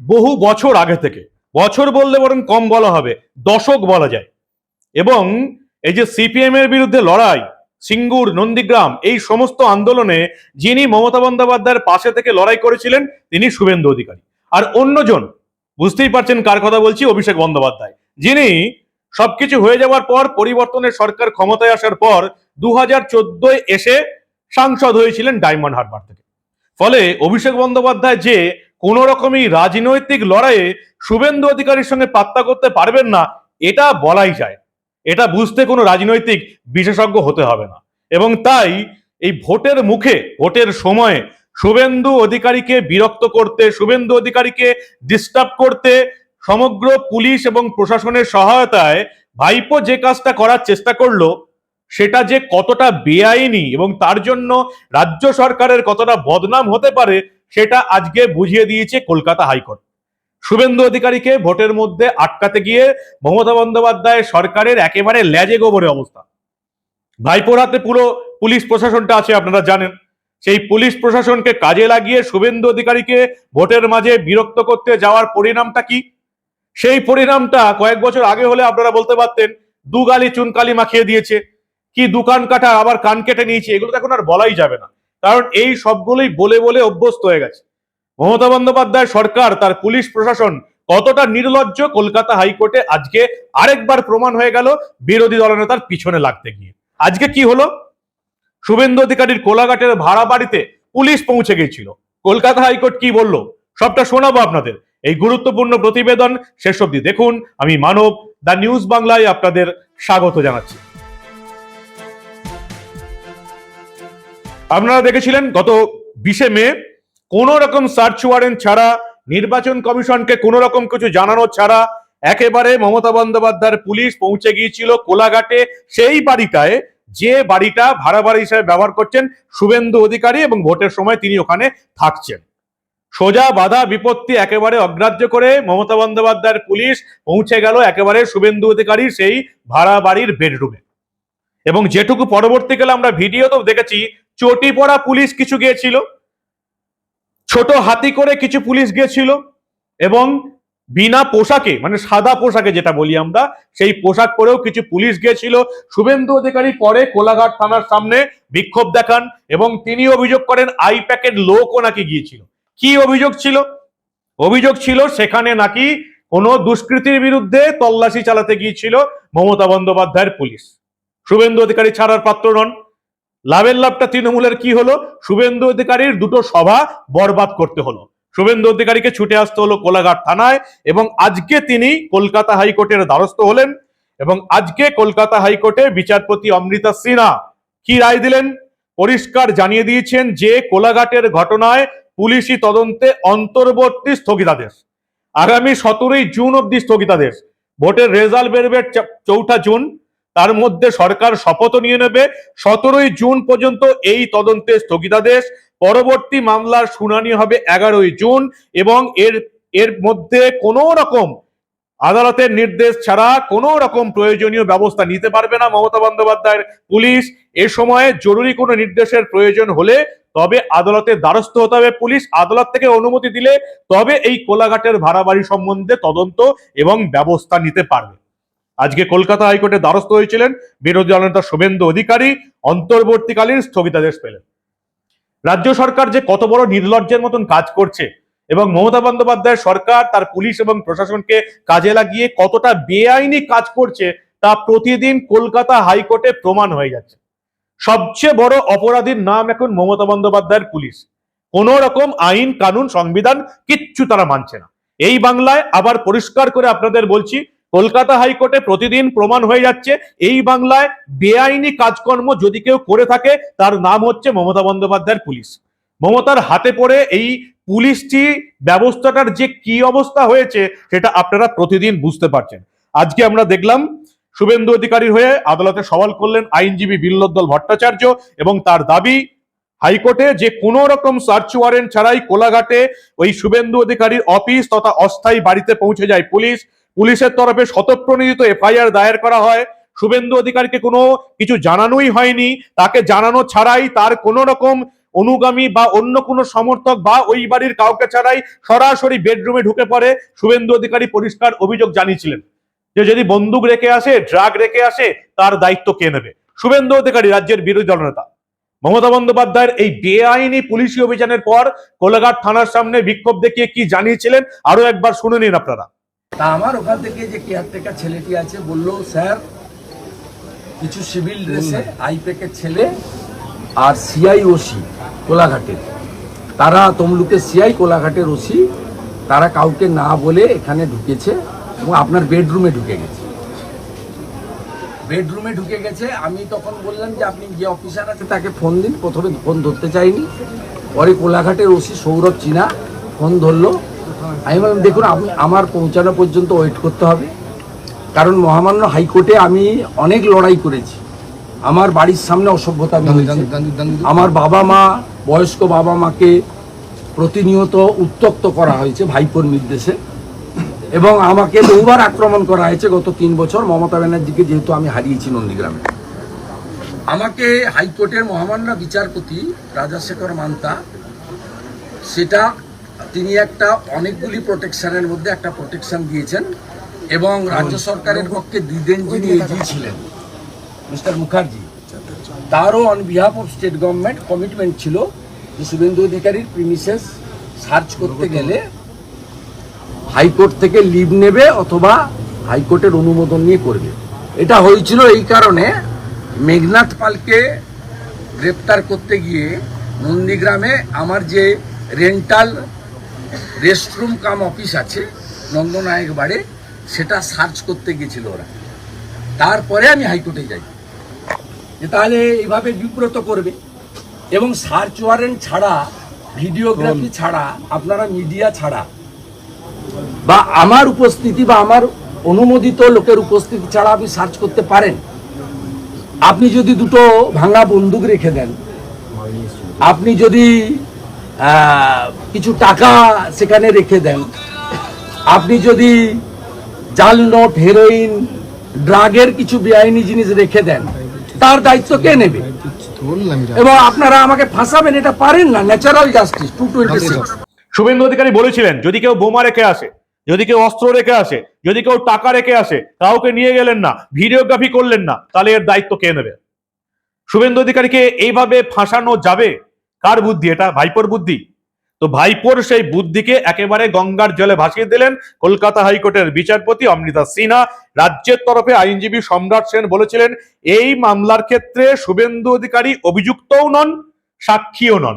বহু বছর আগে থেকে, বছর বললে বরং কম বলা হবে, দশক বলা যায়। এবং এই যে সিপিএম এর বিরুদ্ধে লড়াই, সিঙ্গুর, নন্দীগ্রাম, এই সমস্ত আন্দোলনে যিনি মমতা বন্দ্যোপাধ্যায়ের পাশে থেকে লড়াই করেছিলেন, তিনি শুভেন্দু অধিকারী। আর অন্যজন, বুঝতেই পারছেন কার কথা বলছি, অভিষেক বন্দ্যোপাধ্যায়। যিনি সবকিছু হয়ে যাওয়ার পর, পরিবর্তনের সরকার ক্ষমতায় আসার পর দু হাজার এসে সাংসদ হয়েছিলেন ডায়মন্ড হারবার থেকে। ফলে অভিষেক বন্দ্যোপাধ্যায় যে কোন রকমই রাজনৈতিক লড়াইয়ে শুভেন্দু অধিকারীর সঙ্গে পাত্তা করতে পারবেন না, এটা বলাই যায়। এটা বুঝতে কোনো রাজনৈতিক বিশেষজ্ঞ হতে হবে না। এবং তাই এই ভোটের মুখে, ভোটের সময়ে শুভেন্দু অধিকারীকে বিরক্ত করতে, শুভেন্দু অধিকারীকে ডিস্টার্ব করতে সমগ্র পুলিশ এবং প্রশাসনের সহায়তায় ভাইপো যে কাজটা করার চেষ্টা করল সেটা যে কতটা বেআইনি এবং তার জন্য রাজ্য সরকারের কতটা বদনাম হতে পারে, সেটা আজকে বুঝিয়ে দিয়েছে কলকাতা হাইকোর্ট। শুভেন্দু অধিকারীকে ভোটের মধ্যে আটকাতে গিয়ে মমতা বন্দ্যোপাধ্যায় সরকারের একেবারে ল্যাজে গোবরে অবস্থা। ভাইপোর হাতে পুরো পুলিশ প্রশাসনটা আছে, আপনারা জানেন। সেই পুলিশ প্রশাসনকে কাজে লাগিয়ে শুভেন্দু অধিকারীকে ভোটের মাঝে বিরক্ত করতে যাওয়ার পরিণামটা কি? সেই পরিণামটা কয়েক বছর আগে হলে আপনারা বলতে পারতেন দুগালি চুনকালি মাখিয়ে দিয়েছে। কি দোকান কাটা আবার কান কেটে নিয়েছে, এগুলো তো এখন আর বলাই যাবে না। কারণ এই সবগুলোই বলে বলে অভ্যস্ত হয়ে গেছে। মমতা বন্দ্যোপাধ্যায় সরকার, তার পুলিশ প্রশাসন কতটা নির্লজ্জ কলকাতা হাইকোর্টে আজকে আরেকবার প্রমাণ হয়ে গেল বিরোধী দলনেতার পিছনে লাগতে গিয়ে। আজকে কি হলো? শুভেন্দু অধিকারীর কোলাঘাটের ভাড়া বাড়িতে পুলিশ পৌঁছে গিয়েছিল। কলকাতা হাইকোর্ট কি বলল? সবটা শোনাবো আপনাদের। এই গুরুত্বপূর্ণ প্রতিবেদন শেষ অব্দি দেখুন। আমি মানব, দ্য নিউজ বাংলায় আপনাদের স্বাগত জানাচ্ছি। আপনারা দেখেছিলেন গত বিশে মে কোন রকম সার্চ ওয়ারেন্ট ছাড়া, নির্বাচন কমিশনকে কোন রকম কিছু জানানো ছাড়া, একেবারে মমতা বন্দ্যোপাধ্যায়ের পুলিশ পৌঁছে গিয়েছিল কোলাঘাটে, সেই বাড়িটায়, যে বাড়িটা ভাড়া বাড়ি হিসেবে ব্যবহার করছেন শুভেন্দু অধিকারী এবং ভোটের সময় তিনি ওখানে থাকছেন। সোজা বাধা বিপত্তি একেবারে অগ্রাহ্য করে মমতা বন্দ্যোপাধ্যায়ের পুলিশ পৌঁছে গেল একেবারে শুভেন্দু অধিকারীর সেই ভাড়া বাড়ির বেডরুমে। এবং যেটুকু পরবর্তীকালে আমরা ভিডিওতেও দেখেছি চটি পড়া পুলিশ কিছু গিয়েছিল। ছোট হাতি করে কিছু পুলিশ গিয়েছিল এবং বিনা পোশাকে মানে সাদা পোশাকে যেটা বলি আমরা, সেই পোশাক পরেও কিছু পুলিশ গিয়েছিল। শুভেন্দু অধিকারী পরে কোলাঘাট থানার সামনে বিক্ষোভ দেখান এবং তিনি অভিযোগ করেন, আই প্যাকেট লোকও নাকি গিয়েছিল। কি অভিযোগ ছিল? অভিযোগ ছিল সেখানে নাকি কোনো দুষ্কৃতির বিরুদ্ধে তল্লাশি চালাতে গিয়েছিল মমতা বন্দ্যোপাধ্যায়ের পুলিশ। শুভেন্দু অধিকারী ছাড়ার পাত্র নন। লাভের লাভটা তৃণমূলের কি হলো? শুভেন্দু অধিকারীর দুটো সভা বরবাদ করতে হলো। শুভেন্দু অধিকারীকে ছুটে আসতে হলো কোলাঘাট থানায় এবং আজকে তিনি কলকাতা হাইকোর্টের দ্বারস্থ হলেন এবং আজকে কলকাতা হাইকোর্টে বিচারপতি অমৃতা সিনহা কি রায় দিলেন? পরিষ্কার জানিয়ে দিয়েছেন যে কোলাঘাটের ঘটনায় পুলিশি তদন্তে অন্তর্বর্তী স্থগিতাদেশ। আগামী সতেরোই জুন অব্দি স্থগিতাদেশ। ভোটের রেজাল্ট বেরোবে চৌঠা জুন। তার মধ্যে সরকার শপথ নিয়ে নেবে। সতেরোই জুন পর্যন্ত এই তদন্তে স্থগিতাদেশ। পরবর্তী মামলার শুনানি হবে এগারোই জুন এবং এর এর মধ্যে কোনো রকম আদালতের নির্দেশ ছাড়া কোনো রকম প্রয়োজনীয় ব্যবস্থা নিতে পারবে না মমতা বন্দ্যোপাধ্যায়ের পুলিশ। এ সময়ে জরুরি কোনো নির্দেশের প্রয়োজন হলে তবে আদালতের দ্বারস্থ হতে হবে পুলিশ। আদালত থেকে অনুমতি দিলে তবে এই কোলাঘাটের ভাড়া বাড়ি সম্বন্ধে তদন্ত এবং ব্যবস্থা নিতে পারবে। আজকে কলকাতা হাইকোর্টে দ্বারস্থ হয়েছিলেন বিরোধী দলনেতা শুভেন্দু অধিকারী, অন্তর্বর্তীকালীন স্থগিতাদেশ পেলেন। রাজ্য সরকার যে কত বড় নির্লজ্জের মতন কাজ করছে এবং মমতা বন্দ্যোপাধ্যায় সরকার, তার পুলিশ এবং প্রশাসনকে কাজে লাগিয়ে কতটা বেআইনি কাজ করছে তা প্রতিদিন কলকাতা হাইকোর্টে প্রমাণ হয়ে যাচ্ছে। সবচেয়ে বড় অপরাধীর নাম এখন মমতা বন্দ্যোপাধ্যায়ের পুলিশ। কোন রকম আইন, কানুন, সংবিধান কিচ্ছু তারা মানছে না। এই বাংলায় আবার পরিষ্কার করে আপনাদের বলছি কলকাতা হাইকোর্টে প্রতিদিন প্রমাণ হয়ে যাচ্ছে। এই বাংলায় বেআইনি কাজকর্ম যদি কেউ করে থাকে, তার নাম হচ্ছে মমতা বন্দ্যোপাধ্যায়ের পুলিশ। মমতার হাতে পড়ে এই পুলিশটি ব্যবস্থাটার যে কি অবস্থা হয়েছে, সেটা আপনারা প্রতিদিন বুঝতে পারছেন। আজকে আমরা দেখলাম, শুভেন্দু অধিকারীর হয়ে আদালতে সওয়াল করলেন আইনজীবী বিল্লোদ্দল ভট্টাচার্য এবং তার দাবি, হাইকোর্টে যে কোনো রকম সার্চ ওয়ারেন্ট ছাড়াই কোলাঘাটে ওই শুভেন্দু অধিকারীর অফিস তথা অস্থায়ী বাড়িতে পৌঁছে যায় পুলিশ। পুলিশের তরফে শতপ্রণোদিত এফআইআর দায়ের করা হয়। শুভেন্দু অধিকারীকে কোনো কিছু জানানোই হয়নি। তাকে জানানো ছাড়াই তার কোনো রকম অনুগামী বা অন্য কোনো সমর্থক বা ওই বাড়ির কাউকে ছাড়াই সরাসরি বেডরুমে ঢুকে পড়ে শুভেন্দু অধিকারী পরিষ্কার অভিযোগ জানিয়েছিলেন যে যদি বন্দুক রেখে আসে, ড্রাগ রেখে আসে, তার দায়িত্ব কে নেবে? শুভেন্দু অধিকারী, রাজ্যের বিরোধী দলনেতা মমতা বন্দ্যোপাধ্যায়ের এই বেআইনি পুলিশি অভিযানের পর কোলাঘাট থানার সামনে বিক্ষোভ দেখিয়ে কি জানিয়েছিলেন? আরও একবার শুনে নিন আপনারা। তা আমার ওখান থেকে যে কেয়ারটেকার ছেলেটি আছে বলল স্যার কিছু সিভিল ড্রেসে আইপেকের ছেলে আর সিআই ওসি কোলাঘাটের। তারা তমলুকে সিআই কোলাঘাটের ওসি তারা কাউকে না বলে এখানে ঢুকেছে এবং আপনার বেডরুমে ঢুকে গেছে। বেডরুমে ঢুকে গেছে আমি তখন বললাম যে আপনি যে অফিসার আছে তাকে ফোন দিন প্রথমে ফোন ধরতে চাইনি। পরে কোলাঘাটের ওসি সৌরভ চীনা ফোন ধরলো। আমি বললাম দেখুন আপনি আমার পৌঁছানো পর্যন্ত ওয়েট করতে হবে। কারণ মহামান্য হাইকোর্টে আমি অনেক লড়াই করেছি। আমার বাড়ির সামনে অসভ্যতা আমার বাবা মা বয়স্ক বাবা মাকে প্রতিনিয়ত উত্তক্ত করা হয়েছে ভাইপোর নির্দেশে। এবং আমাকে বহুবার আক্রমণ করা হয়েছে গত তিন বছর। মমতা ব্যানার্জিকে যেহেতু আমি হারিয়েছি নন্দীগ্রামে। আমাকে হাইকোর্টের মহামান্য বিচারপতি রাজাশেখর মান্তা সেটা তিনি একটা অনেকগুলি প্রোটেকশনের মধ্যে একটা প্রোটেকশন দিয়েছেন এবং রাজ্য সরকারের পক্ষে দিদেন যিনি এজি ছিলেন মিস্টার মুখার্জি, তারও on behalf of state government commitment ছিল যে শুভেন্দু অধিকারীর প্রিমিসেস সার্চ করতে গেলে হাইকোর্ট থেকে লিভ নেবে অথবা হাইকোর্টের অনুমোদন নিয়ে করবে। এটা হয়েছিল এই কারণে মেঘনাথ পালকে গ্রেপ্তার করতে গিয়ে নন্দীগ্রামে আমার যে রেন্টাল রেস্টরুম কাম অফিস আছে নন্দনায়ক বাড়ে সেটা সার্চ করতে গেছিল ওরা। তারপরে আমি হাইকোর্টে যাই। যে তাহলে এইভাবে বিব্রত করবে। এবং সার্চ ওয়ারেন্ট ছাড়া ভিডিওগ্রাফি ছাড়া আপনারা মিডিয়া ছাড়া বা আমার উপস্থিতি বা আমার অনুমোদিত লোকের উপস্থিতি ছাড়া আপনি সার্চ করতে পারেন। আপনি যদি দুটো ভাঙা বন্দুক রেখে দেন আপনি যদি কিছু টাকা সেখানে রেখে দেন। আপনি যদি জাল নোট হেরোইন ড্রাগের কিছু বেআইনি জিনিস রেখে দেন, তার দায়িত্ব কে নেবে? এবং আপনারা আমাকে ফাঁসাবেন, এটা পারেন না natural justice two twenty Suvendu Adhikari বলেছিলেন, যদি কেউ বোমা রেখে আসে, যদি কেউ অস্ত্র রেখে আসে, যদি কেউ টাকা রেখে আসে কাউকে নিয়ে গেলেন না ভিডিওগ্রাফি করলেন না, তাহলে এর দায়িত্ব কে নেবে? শুভেন্দু অধিকারীকে এইভাবে ফাঁসানো যাবে? কার বুদ্ধি এটা? ভাইপোর বুদ্ধি। তো ভাইপোর সেই বুদ্ধিকে একেবারে গঙ্গার জলে ভাসিয়ে দিলেন কলকাতা হাইকোর্টের বিচারপতি অমৃতা সিনহা। রাজ্যের তরফে আইনজীবী সম্রাট সেন বলেছিলেন, এই মামলার ক্ষেত্রে শুভেন্দু অধিকারী অভিযুক্তও নন, সাক্ষীও নন।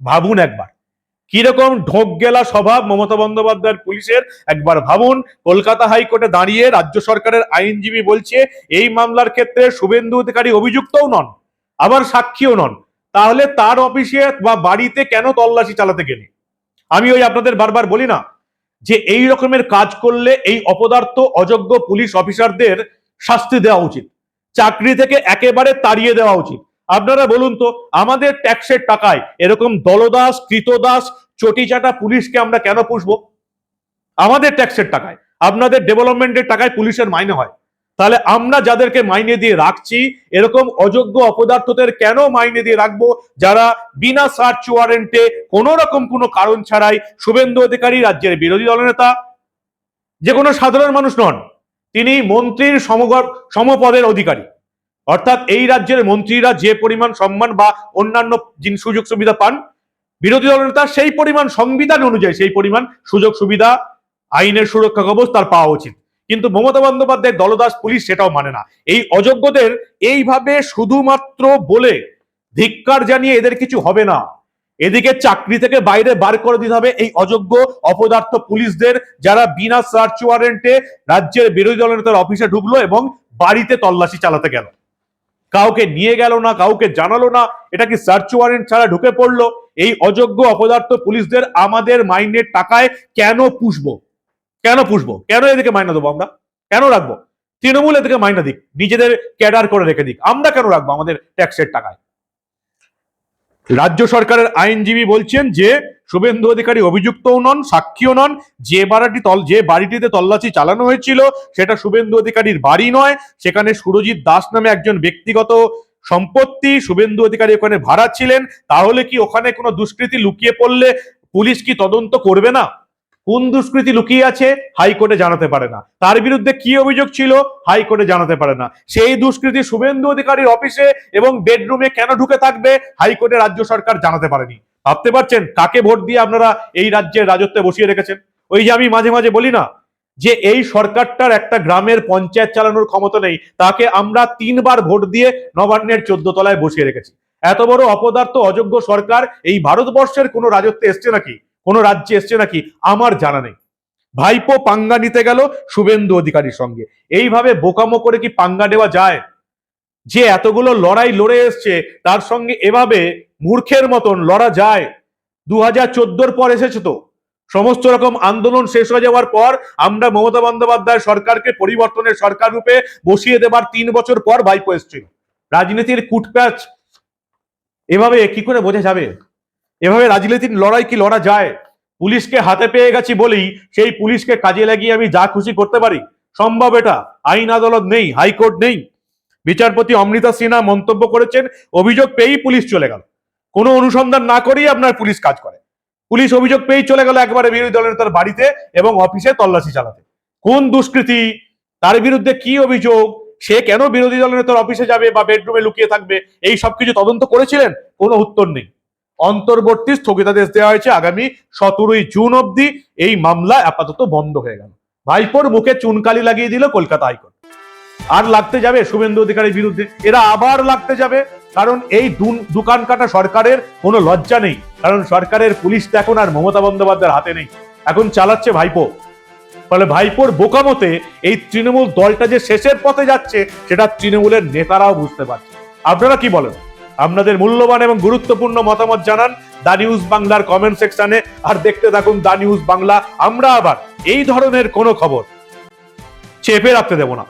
ভাবুন একবার। কীরকম ঢোক গেলা স্বভাব মমতা বন্দ্যোপাধ্যায়ের পুলিশের, একবার ভাবুন। কলকাতা হাইকোর্টে দাঁড়িয়ে রাজ্য সরকারের আইনজীবী বলছে, এই মামলার ক্ষেত্রে শুভেন্দু অধিকারী অভিযুক্তও নন, আবার সাক্ষীও নন। তাহলে তার অফিসে বা বাড়িতে কেন তল্লাশি চালাতে গেলে? আমি ওই আপনাদের বারবার বলি না যে এই রকমের কাজ করলে এই অপদার্থ, অযোগ্য পুলিশ অফিসারদের শাস্তি দেওয়া উচিত। চাকরি থেকে একেবারে তাড়িয়ে দেওয়া উচিত। আপনারা বলুন তো, আমাদের ট্যাক্সের টাকায় এরকম দলদাস, কৃতদাস, চটিচাটা পুলিশকে আমরা কেন পুষবো? আমাদের ট্যাক্সের টাকায়, আপনাদের ডেভেলপমেন্টের টাকায় পুলিশের মাইনে হয়। তাহলে আমরা যাদেরকে মাইনে দিয়ে রাখছি, এরকম অযোগ্য অপদার্থদের কেন মাইনে দিয়ে রাখব? যারা বিনা সার্চ ওয়ারেন্টে কোনো রকম কোনো কারণ ছাড়াই শুভেন্দু অধিকারী রাজ্যের বিরোধী দলনেতা যে কোনো সাধারণ মানুষ নন, তিনি মন্ত্রীর সমগর সমপদের অধিকারী। অর্থাৎ এই রাজ্যের মন্ত্রীরা যে পরিমাণ সম্মান বা অন্যান্য সুযোগ সুবিধা পান, বিরোধী দলনেতা সেই পরিমাণ সংবিধান অনুযায়ী সেই পরিমাণ সুযোগ সুবিধা, আইনের সুরক্ষা কবচ তার পাওয়া উচিত। কিন্তু মমতা বন্দ্যোপাধ্যায়ের দলদাস পুলিশ সেটাও মানে না। এই অযোগ্যদের এইভাবে শুধুমাত্র বলে ধিক্কার জানিয়ে এদের কিছু হবে না। এদিকে চাকরি থেকে বাইরে বার করে দিতে হবে এই অযোগ্য অপদার্থ পুলিশদের যারা বিনা সার্চ ওয়ারেন্টে রাজ্যের বিরোধী দলনেতার অফিসে ঢুকলো এবং বাড়িতে তল্লাশি চালাতে গেল। কাউকে নিয়ে গেল না, কাউকে জানালো না, এটা কি সার্চ ওয়ারেন্ট ছাড়া ঢুকে পড়ল? এই অযোগ্য অপদার্থ পুলিশদের আমাদের মাইনের টাকায় কেন পুষবো? কেন পুষবো? কেন এদিকে মাইনা দেবো আমরা? কেন রাখব? তৃণমূল এদিকে মাইনা দিক, নিজেদের ক্যাডার করে রেখে দিক। আমরা কেন রাখব আমাদের ট্যাক্সের টাকায়? রাজ্য সরকারের আইনজীবী বলছেন যে, শুভেন্দু অধিকারী অভিযুক্তও নন, সাক্ষীও নন। যে বাড়িটি তল যে বাড়িটিতে তল্লাশি চালানো হয়েছিল, সেটা শুভেন্দু অধিকারীর বাড়ি নয়। সেখানে সুরজিৎ দাস নামে একজন ব্যক্তিগত সম্পত্তি, শুভেন্দু অধিকারী ওখানে ভাড়া ছিলেন। তাহলে কি ওখানে কোনো দুষ্কৃতি লুকিয়ে পড়লে পুলিশ কি তদন্ত করবে না? কোন দুষ্কৃতি লুকিয়ে আছে হাইকোর্টে জানাতে পারে না। তার বিরুদ্ধে কি অভিযোগ ছিল হাইকোর্টে জানাতে পারে না। সেই দুষ্কৃতি শুভেন্দু অধিকারীর অফিসে এবং বেডরুমে কেন ঢুকে থাকবে হাইকোর্টে রাজ্য সরকার জানাতে পারেনি। ভাবতে পারছেন কাকে ভোট দিয়ে আপনারা এই রাজ্যের রাজত্বে বসিয়ে রেখেছেন? ওই যে আমি মাঝে মাঝে বলি না, যে এই সরকারটার একটা গ্রামের পঞ্চায়েত চালানোর ক্ষমতা নেই, তাকে আমরা তিনবার ভোট দিয়ে নবান্নের চোদ্দ তলায় বসিয়ে রেখেছি। এত বড় অপদার্থ, অযোগ্য সরকার এই ভারতবর্ষের কোনো রাজত্বে এসছে নাকি? কোনো রাজ্যে এসছে নাকি? আমার জানা নেই। ভাইপো পাঙ্গা নিতে গেল শুভেন্দু অধিকারীর সঙ্গে। এইভাবে বোকামো করে কি পাঙ্গা দেওয়া যায়? যে এতগুলো লড়াই লড়ে এসছে, তার সঙ্গে এভাবে মূর্খের মতন লড়া যায়? দু হাজার চোদ্দোর পর এসেছে তো। সমস্ত রকম আন্দোলন শেষ হয়ে যাওয়ার পর আমরা মমতা বন্দ্যোপাধ্যায় সরকারকে পরিবর্তনের সরকার রূপে বসিয়ে দেবার তিন বছর পর ভাইপো এসছিল। রাজনীতির কুটপ্যাচ এভাবে কি করে বোঝা যাবে? এভাবে রাজনীতির লড়াই কি লড়া যায়? পুলিশকে হাতে পেয়ে গেছি বলেই সেই পুলিশকে কাজে লাগিয়ে আমি যা খুশি করতে পারি। সম্ভব এটা। আইন আদালত নেই, হাইকোর্ট নেই। বিচারপতি অমৃতা সিনহা মন্তব্য করেছেন, অভিযোগ পেয়েই পুলিশ চলে গেল। কোনো অনুসন্ধান না করেই আপনার পুলিশ কাজ করে। পুলিশ অভিযোগ পেয়েই চলে গেল একবারে বিরোধী দলের তার বাড়িতে এবং অফিসে তল্লাশি চালাতে। কোন দুষ্কৃতি? তার বিরুদ্ধে কি অভিযোগ? সে কেন বিরোধী দলের নেতার অফিসে যাবে বা বেডরুমে লুকিয়ে থাকবে? এই সবকিছু তদন্ত করেছিলেন? কোনো উত্তর নেই। অন্তর্বর্তী স্থগিতাদেশ দেওয়া হয়েছে আগামী সতেরোই জুন অবধি। এই মামলা আপাতত বন্ধ হয়ে গেল। ভাইপোর মুখে চুনকালি লাগিয়ে দিল কলকাতা হাইকোর্ট। আর লাগতে যাবে শুভেন্দু অধিকারীর বিরুদ্ধে। এরা আবার লাগতে যাবে, কারণ এই দোকান কাটা সরকারের কোনো লজ্জা নেই। কারণ সরকারের পুলিশ তো এখন আর মমতা বন্দ্যোপাধ্যায়ের হাতে নেই। এখন চালাচ্ছে ভাইপো। ফলে ভাইপোর বোকামতে এই তৃণমূল দলটা যে শেষের পথে যাচ্ছে, সেটা তৃণমূলের নেতারাও বুঝতে পারছে। আপনারা কি বলেন? আপনাদের মূল্যবান এবং গুরুত্বপূর্ণ মতামত জানান দ্য নিউজ বাংলার কমেন্ট সেকশনে। আর দেখতে থাকুন দা নিউজ বাংলা। আমরা আবার এই ধরনের কোনো খবর চেপে রাখতে দেব না।